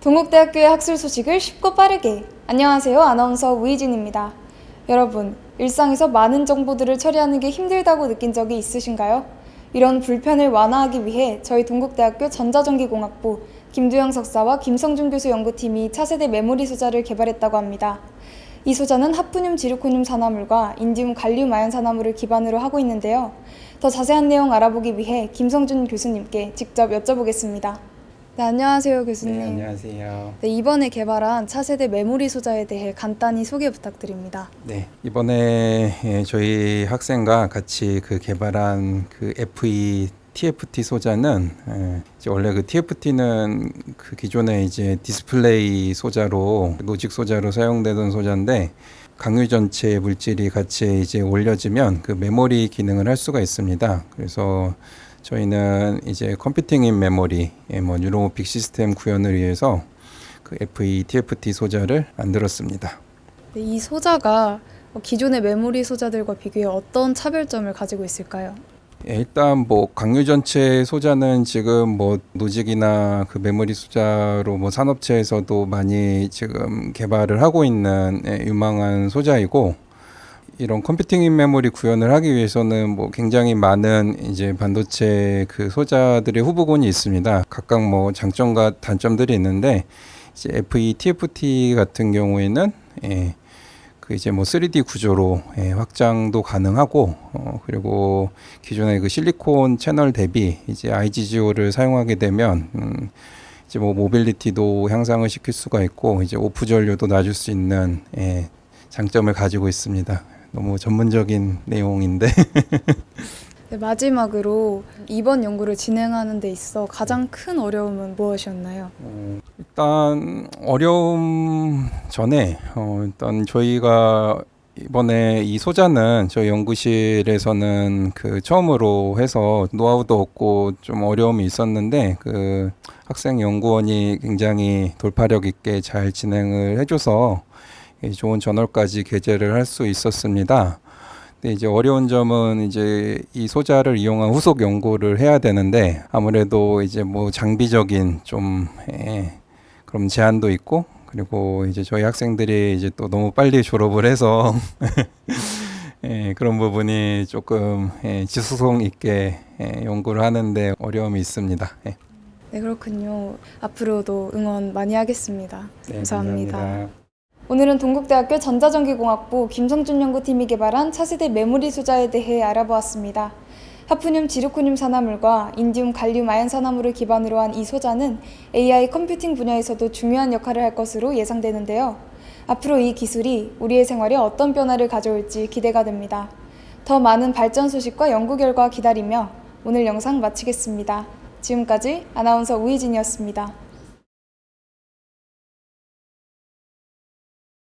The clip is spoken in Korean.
동국대학교의 학술 소식을 쉽고 빠르게. 안녕하세요. 아나운서 우희진입니다. 여러분, 일상에서 많은 정보들을 처리하는 게 힘들다고 느낀 적이 있으신가요? 이런 불편을 완화하기 위해 저희 동국대학교 전자전기공학부 김두영 석사와 김성준 교수 연구팀이 차세대 메모리 소자를 개발했다고 합니다. 이 소자는 하프늄 지르코늄 산화물과 인디움 갈륨 아연 산화물을 기반으로 하고 있는데요. 더 자세한 내용 알아보기 위해 김성준 교수님께 직접 여쭤보겠습니다. 네, 안녕하세요, 교수님. 네, 안녕하세요. 네, 이번에 개발한 차세대 메모리 소자에 대해 간단히 소개 부탁드립니다. 네, 이번에 예, 저희 학생과 같이 그 개발한 그 FE TFT 소자는 예, 이제 원래 그 TFT는 그 기존에 이제 디스플레이 소자로 노직 소자로 사용되던 소자인데 강유 전체 물질이 같이 이제 올려지면 그 메모리 기능을 할 수가 있습니다. 그래서 저희는 이제 컴퓨팅 인 메모리, 예, 뭐 뉴로모픽 시스템 구현을 위해서 그 FE TFT 소자를 만들었습니다. 네, 이 소자가 기존의 메모리 소자들과 비교해 어떤 차별점을 가지고 있을까요? 예, 일단 뭐 강류 전체 소자는 지금 뭐 노직이나 그 메모리 소자로 뭐 산업체에서도 많이 지금 개발을 하고 있는 예, 유망한 소자이고 이런 컴퓨팅 인 메모리 구현을 하기 위해서는 뭐 굉장히 많은 이제 반도체 그 소자들의 후보군이 있습니다. 각각 뭐 장점과 단점들이 있는데 이제 FE TFT 같은 경우에는 예, 그 이제 뭐 3D 구조로 예, 확장도 가능하고 어, 그리고 기존의 그 실리콘 채널 대비 이제 IGGO를 사용하게 되면 음, 이제 뭐 모빌리티도 향상을 시킬 수가 있고 이제 오프 전류도 낮출 수 있는 예, 장점을 가지고 있습니다. 너무 전문적인 내용인데 네, 마지막으로 이번 연구를 진행하는 데 있어 가장 큰 어려움은 무엇이었나요? 어, 일단 어려움 전에 어, 일단 저희가 이번에 이 소자는 저희 연구실에서는 그 처음으로 해서 노하우도 없고 좀 어려움이 있었는데 그 학생 연구원이 굉장히 돌파력 있게 잘 진행을 해줘서 이 좋은 저널까지 게재를 할 수 있었습니다. 근데 이제 어려운 점은 이제 이 소자를 이용한 후속 연구를 해야 되는데 아무래도 이제 뭐 장비적인 좀 예, 그런 제한도 있고 그리고 이제 저희 학생들이 이제 또 너무 빨리 졸업을 해서 예, 그런 부분이 조금 예, 지속성 있게 예, 연구를 하는데 어려움이 있습니다. 예. 네, 그렇군요. 앞으로도 응원 많이 하겠습니다. 네, 감사합니다. 감사합니다. 오늘은 동국대학교 전자전기공학부 김성준 연구팀이 개발한 차세대 메모리 소자에 대해 알아보았습니다. 하프늄 지르코늄 산화물과 인디움 갈륨 아연 산화물을 기반으로 한 이 소자는 AI 컴퓨팅 분야에서도 중요한 역할을 할 것으로 예상되는데요. 앞으로 이 기술이 우리의 생활에 어떤 변화를 가져올지 기대가 됩니다. 더 많은 발전 소식과 연구 결과 기다리며 오늘 영상 마치겠습니다. 지금까지 아나운서 우희진이었습니다.